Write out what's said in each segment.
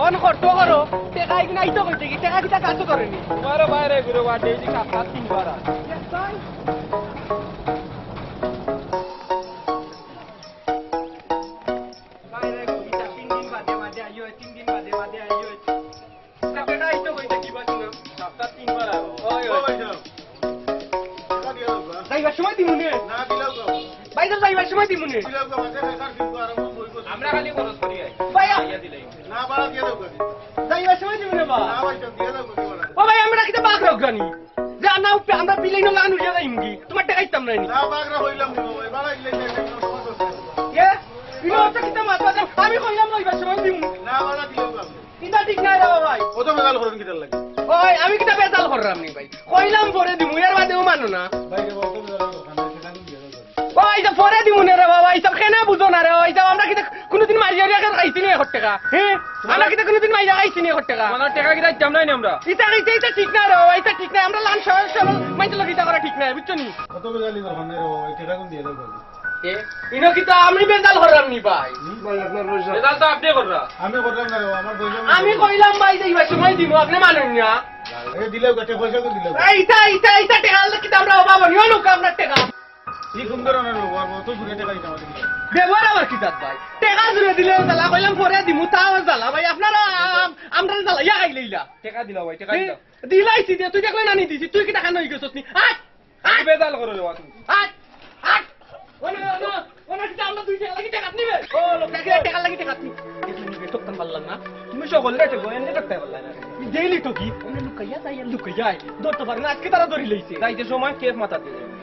Phone করতো করো। টেকা কিনা আইতো কইতে কি টেকা কিটা কাজ করেনি। তোমারও বাইরে ঘুরে বা ডেইলি কাপড় কইতা তিন আইও তিন দিন বাদে বাদে আইও টেকা আইতো কইতে কি বাসিনো সপ্তাহ তিনবার আবো ওই ওই যাইবার ভাই তো যাইবার সময় আমরা ও ভাই না এ ইনো তো কিটা মাছ বাজার আমি কইলাম যাইবার সময় দিমু। কিটা ঠিক নাই রে ভাই। ওই আমি বেজাল নি ভাই। কইলাম পরে দিমু এর বাদেও মানো না। ওই যে পরে দিমু না রে বাবা এইসব কেনা বুঝো না রে ওই আমরা কিটা কোনোদিন মারিয়া রিয়া খাইছি নি এক টাকা। হ্যাঁ আমরা কিটা কোনোদিন মারিয়া খাইছি নি এক টাকা। তোমার টাকা কি দিতাম নাই আমরা। ইটা ইটা ইটা ঠিক না রে এটা ঠিক না আমরা লান সবাই সবাই মাইতে লোক ইটা করা ঠিক না বুঝছ নি? এ ইনো কিটা আমি বেজাল করলাম নি ভাই। রেজাল্ট তো আপনি কররা আমি করলাম না রে, আমার পয়সা আমি কইলাম ভাই যাইবার সময় দিমু আপনি মানুন না। এই দিলেও কাটে পয়সা তো দিলেও এইটা এইটা এইটা টাকা আমরা অভাব নিও লোক আপনার টাকা। ব্যবহার আবার কি দাঁত ভাই? টাকা জুড়ে দিলে জ্বালা কইলাম পরে দিমু তাও জ্বালা ভাই আপনারা আমরা জ্বালা ইয়া খাই লইলা টাকা দিলাও ভাই টাকা দিলাও দিলাইছি দিয়ে তুই দেখলে নানি দিছি তুই কি টাকা নই গেছস নি? আট আমি বেজাল করে রে তুমি আট আট। ওনা ওনা ওনা কি আমরা দুই টাকা লাগি টাকা নিবে? ও লোক টাকা টাকা লাগি টাকা নি। দেখলে পারলাম না? তুমি সকল রে করতে পারলা না ডেইলি টকি আমরা লুকাইয়া যাই লুকাইয়া ধরতে পারে না আজকে তারা ধরি লইছে। যাইতে সময় কেফ মাথা দিয়ে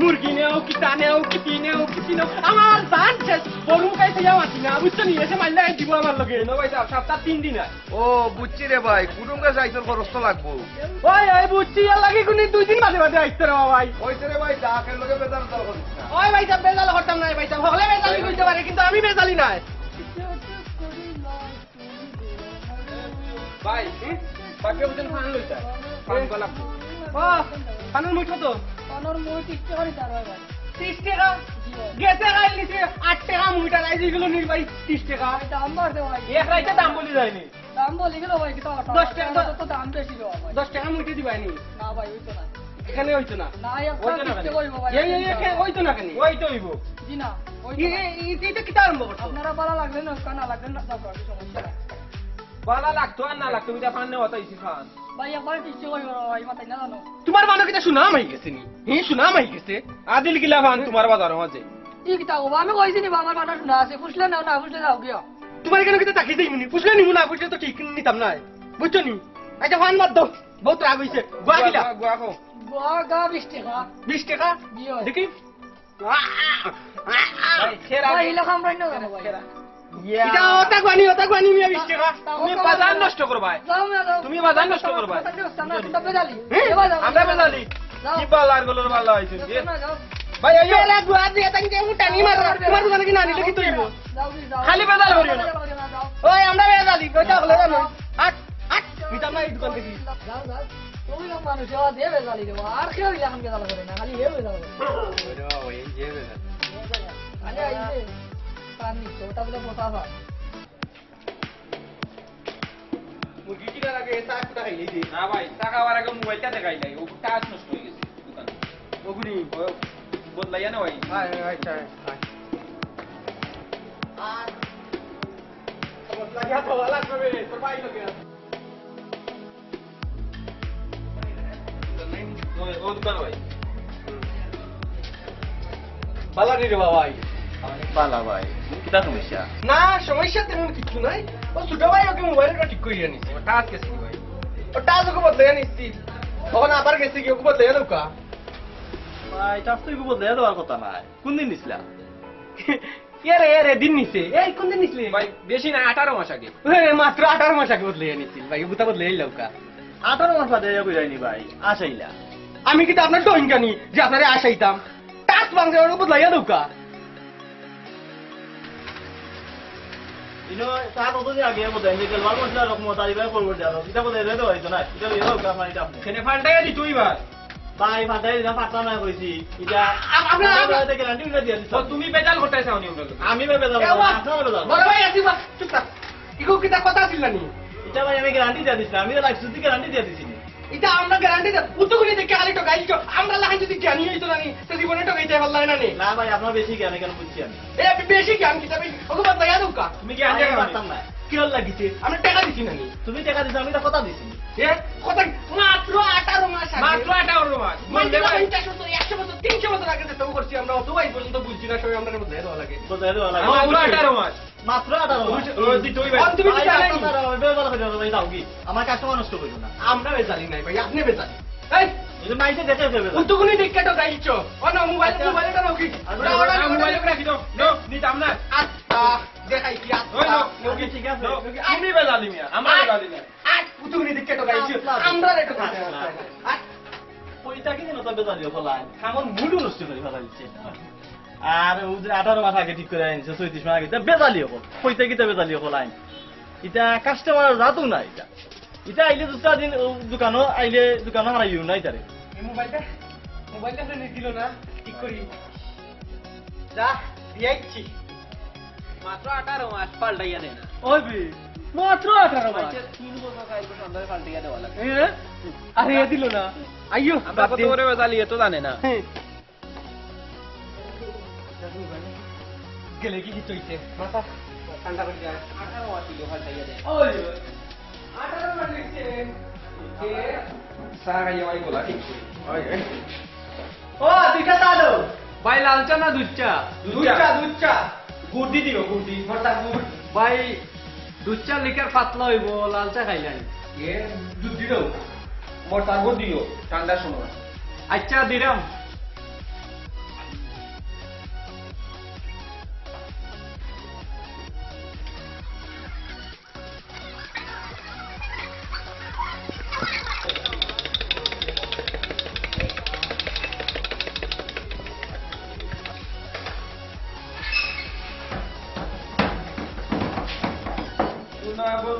মুরগি নেও কিতা নেও কিতি নেও কিতি নেও। আমার জান শেষ। বলু কাইছে যাও আছি না বুঝছ নি? এসে মারলে দিব আমার লগে। নো ভাই সাহেব সপ্তাহ তিন দিন হয় ও বুঝছি রে ভাই কুটুম গাছ আইতর খরচ তো লাগবো। ওই ওই বুঝছি। আর লাগি কোনি দুই দিন বাদে বাদে আইতে রে ভাই। ওইতে রে ভাই ডাকের লগে বেদার দল করিস না। ওই ভাই সাহেব বেজাল করতাম না ভাই সাহেব হলে বেজালি কইতে পারে কিন্তু আমি বেজালি নাই ভাই বাকি বুঝেন ফান লইতা ফান গলা। ও পানুর মুঠ কত? অনর মই টিকতে করি তার ভাই ত্রিশ টাকা? গেছে গাইল নিছে আট টাকা মুইটা রাই যেগুলো নির ভাই ত্রিশ টাকা। দাম বাড়ছে ভাই। এক রাইতে দাম বলি যায়নি। দাম বলি গেল ভাই কিন্তু দশ টাকা তো দাম বেশি গো ভাই দশ টাকা মুইটা দিবাই না? ভাই হইতো না। এখানে হইতো না। না হইতো না কেন? করিব ভাই এই এই এখানে হইতো না কেন ওই তো হইব। জি না এটা কিটা আরম্ভ করছ? আপনারা ভালো লাগলে না না না তারপর আর সমস্যা নাই। বালা লাগতো আর না লাগতো এটা ফান নেওয়া তাইছি ফান তোমার বানো কিটা সুনাম হই গেছে নি? হে সুনাম হই গেছে? আদিল কিলা ফান তোমার বাজার মাঝে ঠিক তা আমি কইছি নি আমার কথা শোনা আছে। ফুসলে না না ফুসলে যাও গিয়া। তোমার কেন কিটা তাকি যাই বুঝলে নি বুঝলে তো ঠিক নিতাম না। বুঝছ নি? আচ্ছা ফান বাদ দাও। বহুত রাগ হইছে। গোয়া গুয়া কো গা টাকা। টাকা? গানি ওটা গানি মিয়া বিশ টাকা তুমি বাজার নষ্ট করবা যাও না যাও। তুমি বাজার নষ্ট করবা। সামনে তো বেজালি। হ্যাঁ? এবার যাও আমরা বেজালি। কি বালার গলর বালা হইছে যাও, যাও। ভাই আইও এলা গুয়া দিয়ে তাই যে উঠানি তোমার দোকানে কি নানি লিখি তুইব যাও দি, যাও। খালি বেজাল করিও না। ওই আমরা বেজালি কইতা হলো জানো আট আট। নিতাম না এই দোকান থেকে। যাও যাও। তুমি না মানুষ যাওয়া দিয়ে দেবো। আর কেউ ইলা এখন বেজাল করে না খালি হে বেজাল করে। বলে মোটা হয়। মুরগি কিনা লাগে টাকা খাইলেই দে না ভাই টাকা হওয়ার আগে মোবাইলটা দেখাই নাই ও টাচ নষ্ট হয়ে গেছে দোকান। ওগুনি বদলাইয়া না ভাই? আয় আচ্ছা আর সব লাগিয়া তো লাগবে তোর ভাই লাগে ও- ও দোকান ভাই। রে বাবাই পালা ভাই। কিটা সমস্যা? না সমস্যা তেমন কিছু নাই। ও ছোট ভাই ওকে মোবাইলটা ঠিক করিয়া নিছে ও টাচ কেসি ভাই? ওটা আজ ওকে বদলে নিচ্ছি তখন আবার গেছে কি ওকে বদলে নৌকা ভাই চাপ তো বদলে দেওয়ার কথা নাই। কোন দিন নিছিলা? এরে এরে দিন নিছে। এই কোন দিন নিছিলে? ভাই বেশি না আঠারো মাস আগে। এই মাত্র আঠারো মাস আগে বদলে নিছিল ভাই বুতা বদলে এই লৌকা আঠারো মাস বাদে বুঝাইনি ভাই আসাইলা আমি কিন্তু আপনার ডইন জানি যে আপনারে আসাইতাম টাচ বাংলা বদলাইয়া নৌকা থাক। ইগো কিটা কথা ছিল নি এটা ভাই আমি গ্যারান্টি দিয়ে দিচ্ছি আমি লাইফ সুদি গ্যারান্টি দিয়ে দিচ্ছি এটা আমরা গ্যারান্টি দেব উত্তগুলি দেখে খালি তো গাইছো আমরা লাগাই যদি জ্ঞানী হইতো না নি তো জীবনে তো গাইতে পারলাই না নি না ভাই আপনার বেশি জ্ঞান কেন বুঝছি আমি? এ বেশি জ্ঞান কি তবে ওকে বাদ লাগা দৌকা তুমি কি আমি পারতাম না। কি হল লাগিছে? আমরা টাকা দিছি না নি তুমি টাকা দিছো আমি তো কথা দিছি। এ কথা মাত্র 18 মাস আগে। মাত্র আটা ওর মাস মাইন্ডে পঞ্চাশ বছর একশো বছর তিনশো বছর আগে যেতে করছি আমরা অত ভাই পর্যন্ত বুঝছি না সবাই আমরা মধ্যে দেওয়া লাগে। বোঝাই দেওয়া লাগে। মাত্র আঠারো মাস। মাত্র আঠারো। আমার কাস্টমার নষ্ট না। আমরা বেজালি নাই ভাই আপনি মাইসে দেখে গাইছো ও না মোবাইল আচ্ছা। মোবাইলটা আচ্ছা, ওরা ওরা মোবাইল রাখি দাও নিতাম না আচ্ছা দেখাই কি আচ্ছা ঠিক আছে মিয়া আমরা দেখে গাইছো। আমরা রেটো। পয়সা কি যেন তবে জানিও ফলাই আমার মুডও নষ্ট করে আর আঠারো মাস আগে ঠিক করে আনছে চৌত্রিশ মাস আগে বেজালি হব। পয়সা কি বেজালি ফলাই এটা কাস্টমার যাতো না এটা। এটা আইলে দুটা দিন দোকানও আইলে দোকানও হারাইও না এটারে। মোবাইলটা মোবাইলটা দিল না ঠিক করি। যা দিয়েছি। মাত্র আঠারো মাস পাল্টাইয়া দেয় না। ওই মাত্র আঠারো মাস। তিন বছর কাজ সন্ধ্যায় পাল্টাইয়া দেওয়া লাগে আরে দিল না। আইয়ো করে বেজালি এত জানে না। গেলে কি কি চইছে মাথা ঠান্ডা করে যায় আঠারো মাস ছিল পাল্টাইয়া দেয় ওই আঠারো সারাইয়া ভাই বলা ঠিক ও দুইটা দাদু ভাই লালচা না দুধচা দুধচা দুধচা গুড় দি দিও গুড় দি ভর্তা গুড় ভাই দুধচা লিকার পাতলা হইব লালচা খাইলাই এ দুধ দিও মোটা গুড় দিও ঠান্ডার সময় আচ্ছা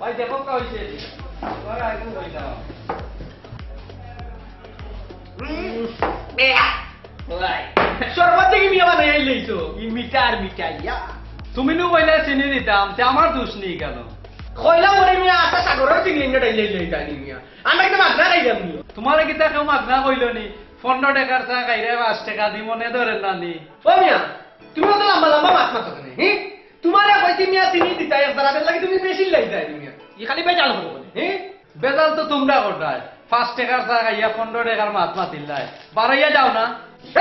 ভাই দেখো কা হইছে শরবত থেকে মিয়া বানাই আইলেইছো ই মিঠা আর মিঠা ইয়া তুমি নু বইলে চিনি দিতাম তে আমার দোষ নেই কইলা মিয়া আশা সাগরের চিংড়ি না ডাইলে লই গানি মিয়া আমরা একটা মাগনা খাইলাম তোমার কিতা কেউ মাগনা কইল নি। পনেরো টাকার চা খাইরে পাঁচ টাকা দি ধরেন না নি ও মিয়া তুমি তো লম্বা লম্বা মাছ মাছ কেন হি? তোমারে কইছি মিয়া চিনি দিতা এক দাঁড়াতে লাগি তুমি বেশি লাই যাই মিয়া। ই খালি বেজাল হব বলে। হি? বেজাল তো তোমরা করতাই। পাঁচ টাকার চা খাইয়া পনেরো টাকার মাছ মাতিল্লাই। বাড়াইয়া যাও না।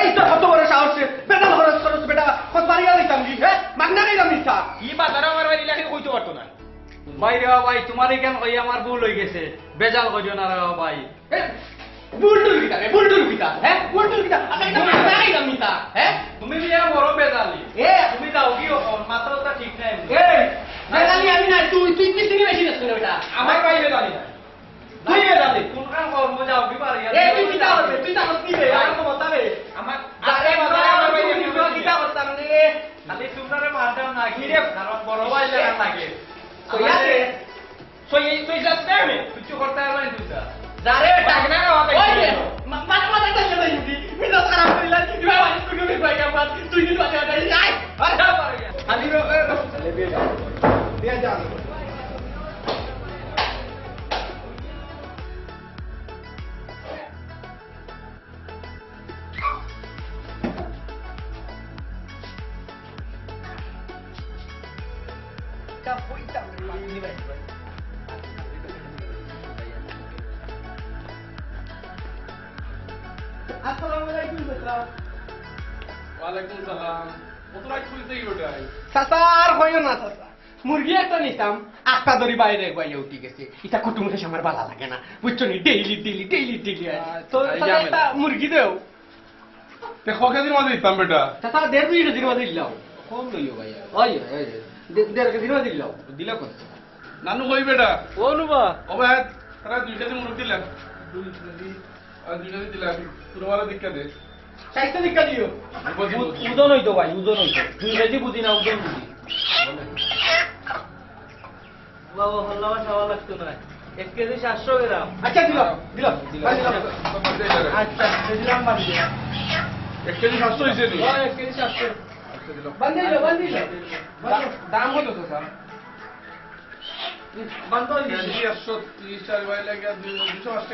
এই তো কত বড় সাহস বেটা খরচ খরচ বেটা কত বাড়িয়া লইতাম কি হ্যাঁ মাগনা খাইলাম মিঠা ই বাজারে আমার বাড়ি লাগে কইতে পারতো না। ভাই রে ভাই তোমার কেন কই আমার ভুল হয়ে গেছে। বেজাল কইও না রে ভাই। বুলটুল কিতা রে বুলটুল কিতা হ্যাঁ বুলটুল কিতা আমরা একটা মাগনা খাইলাম মিঠা হ্যাঁ তুমি বিয়া বড় বেজালি এ তুমি যাও কি এখন মাত্রটা ঠিক নাই এই বেলালি আমি না তুই তুই কি চিনি বেশি না বেটা আমার ভাই বেজালি না তুই বেলালি কোন কাম করব যাও কি পারি এ তুই কিতা হচ্ছে তুই তা হচ্ছি রে আর তো মতা রে আমার আরে বাবা আমার ভাই তুই কিতা কিতা হচ্ছে রে খালি তোমরা মারতাম না কি রে কারণ বড় ভাই লাগা লাগে কইয়া রে সই সই যাচ্ছে আমি কিছু করতে পারবে তুই যারে মাগনা খাওয়া তাই ওই রে ছিল। মাথা মাথা চাইলে না ইউটি মিটা খারাপ কইলা তুই বাবা তুই তুমি ওয়ালাইকুম সালাম। ওটাই। চাচা আর হইও না চাচা। মুরগি একটা নিতাম আটটা ধরি বাইরে গাইয়া উঠি গেছে। এটা কুটুম খেসে আমার ভালো লাগে না। বুঝছ নি? ডেইলি ডেইলি ডেইলি ডেইলি তো মুরগি দেও। তে ককে মাঝে দিতাম বেটা? চাচা দেড় দুই কেজির মধ্যে দিলাও কম লইও ভাইয়া। ওই ওই দেড় কেজির মধ্যে দিলাও দিলা কত নানু কই বেটা? ও নুবা ও ভাই তারা দুই কেজি মুরগ দিলাম দুই কেজি আর দুই কেজি দিলাম পুরো ভালো দীক্ষা দে। চাইতে দীক্ষা দিও উদন হইতো ভাই উদন হইতো দুই কেজি বুঝি না উদন বুঝি। বাবা হল্লামা খাওয়া লাগতো না এক কেজি সাতশো গ্রাম। আচ্ছা দিলাম দিলাম দিলাম আচ্ছা দিলাম এক কেজি সাতশো হয়েছে এক কেজি সাতশো। বান্ধি দিলো বান্ধি দিলো। দাম কত বান্ধব একশো তিরিশ চার বাই দুশো আশি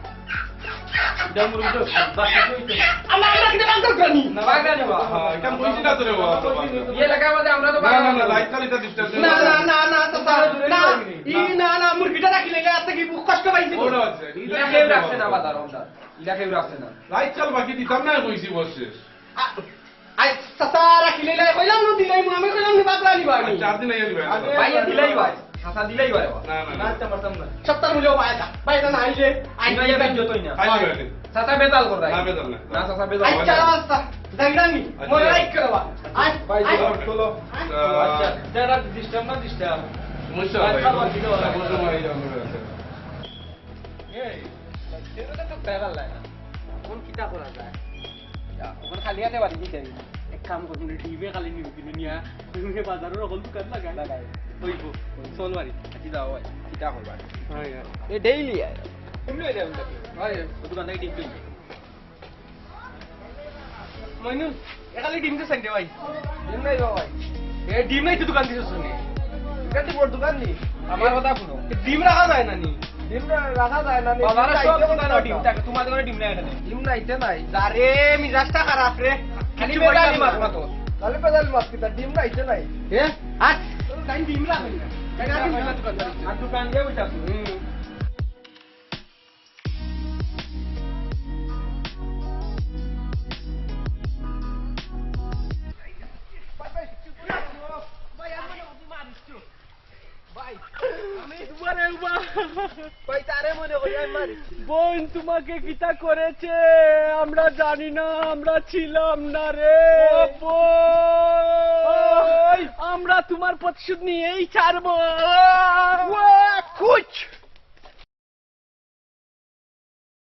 দিবা। হ্যাঁ চার দিন না না আইলে আই ভাইয়া বেজ যতই না আই দিবে চাচা বেতাল কর না বেদম না না চাচা বেতাল আচ্ছা রাস্তা জাগরানি মনে রাখ করবা আজ ভাই আজ চলো আচ্ছা যারা ডিস্টার্ব না ডিস্টার্ব মুশা ভাই মুশা ভাই এই এটা তো টাকা লাগে কোন কিতা করা যায় ওখানে খালি হাতে বাড়ি দিতে এক কাম করুন টিভি খালি নিউ কিনে নিয়া তুমি বাজারের অকল দোকান লাগাই লাগাই হইব চল বাড়ি কি দাও ভাই কিটা করবা এ ডেইলি আয় তুমি দেবেন তাকে ভাই দোকান থেকে ডিম কিনবি মইনুল একালি ডিম তো সাইডে ভাই দিন নাই ভাই এ ডিম নাই তো দোকান দিছো শুনে কাটি বড় দোকান নি আমার কথা শুনো ডিম রাখা যায় না নি ডিম রাখা যায় না বাজারে সব দোকানে ডিম থাকে তোমার দোকানে ডিম নাই এখানে ডিম নাইতে নাই আরে মিজাজটা খারাপ রে খালি বেদালি মাছ মাতো খালি বেদালি মাছ কিটা ডিম নাইতে নাই এ আজ বোন তোমাকে কিতা করেছে? আমরা জানি না আমরা ছিলাম না রে। বোন! আমরা তোমার প্রতিশোধ নিয়েই ছাড়বো। কুচ!